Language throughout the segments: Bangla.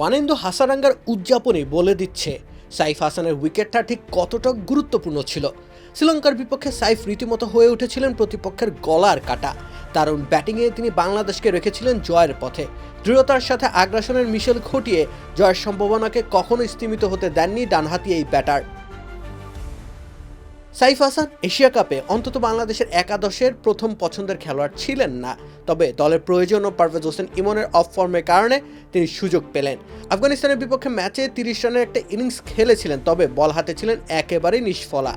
ওয়ানেন্দু হাসারাঙ্গার উদযাপনে বলে দিচ্ছে, সাইফ হাসানের উইকেটটা ঠিক কতটা গুরুত্বপূর্ণ ছিল। শ্রীলঙ্কার বিপক্ষে সাইফ রীতিমতো হয়ে উঠেছিলেন প্রতিপক্ষের গলার কাটা। কারণ ব্যাটিংয়ে তিনি বাংলাদেশকে রেখেছিলেন জয়ের পথে। দৃঢ়তার সাথে আগ্রাসনের মিশেল ঘটিয়ে জয়ের সম্ভাবনাকে কখনো স্তীমিত হতে দেননি ডানহাতি এই ব্যাটার। সাইফ হাসান এশিয়া কাপে অন্তত বাংলাদেশের একাদশের প্রথম পছন্দের খেলোয়াড় ছিলেন না। তবে দলের প্রয়োজন ও পারভেজ হোসেন ইমনের অফ ফর্মের কারণে তিনি সুযোগ পেলেন। আফগানিস্তানের বিপক্ষে ম্যাচে তিরিশ রানের একটা ইনিংস খেলেছিলেন, তবে বল হাতে ছিলেন একেবারেই নিষ্ফলা।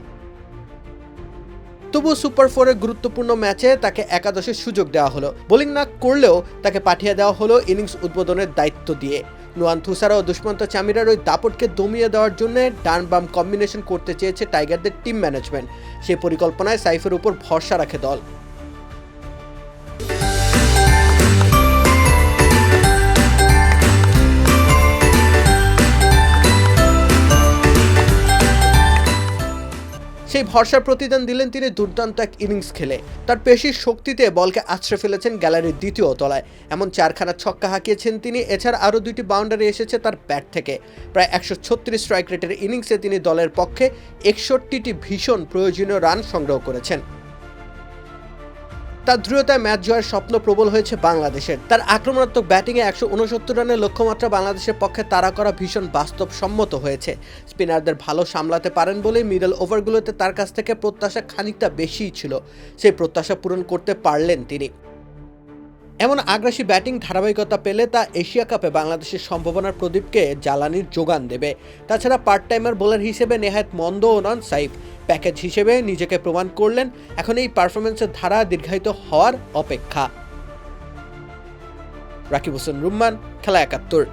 তবুও সুপার ফোরের গুরুত্বপূর্ণ ম্যাচে তাকে একাদশের সুযোগ দেওয়া হলো। বোলিং না করলেও তাকে পাঠিয়ে দেওয়া হলো ইনিংস উদ্বোধনের দায়িত্ব দিয়ে। নুয়ান থুসারা ও দুষ্মন্ত চামিরার ওই দাপটকে দমিয়ে দেওয়ার জন্য ডান বাম কম্বিনেশন করতে চেয়েছে টাইগারদের টিম ম্যানেজমেন্ট সেই পরিকল্পনায় সাইফের উপর ভরসা রাখে দল। সেই ভরসার প্রতিদান দিলেন তিনি দুর্দান্ত এক ইনিংস খেলে। তার পেশির শক্তিতে বলকে আছড়ে ফেলেছেন গ্যালারির দ্বিতীয় তলায়। এমন চারখানা ছক্কা হাঁকিয়েছেন তিনি, এছাড়া আরও দুইটি বাউন্ডারি এসেছে তার ব্যাট থেকে। প্রায় একশো ছত্রিশ স্ট্রাইক রেটের ইনিংসে তিনি দলের পক্ষে একষট্টিটি ভীষণ প্রয়োজনীয় রান সংগ্রহ করেছেন। তার দৃঢ়তায় ম্যাচ জয়ের স্বপ্ন প্রবল হয়েছে বাংলাদেশের। তার আক্রমণাত্মক ব্যাটিংয়ে একশো উনসত্তর রানের লক্ষ্যমাত্রা বাংলাদেশের পক্ষে তাড়া করা ভীষণ বাস্তবসম্মত হয়েছে। স্পিনারদের ভালো সামলাতে পারেন বলে মিডল ওভারগুলোতে তার কাছ থেকে প্রত্যাশা খানিকটা বেশিই ছিল। সেই প্রত্যাশা পূরণ করতে পারলেন তিনি। এমন আগ্রাসী ব্যাটিং ধারাবাহিকতা পেলে তা এশিয়া কাপে বাংলাদেশের সম্ভাবনার প্রদীপকে জ্বালানির যোগান দেবে। তাছাড়া পার্ট টাইমার বোলার হিসেবে নেহায়ত মন্দও নন সাইফ। প্যাকেজ হিসেবে নিজেকে প্রমাণ করলেন এখন এই পারফরমেন্সের ধারা দীর্ঘায়িত হওয়ার অপেক্ষা। রাকিব হোসেন রুম্মান, খেলা একাত্তর।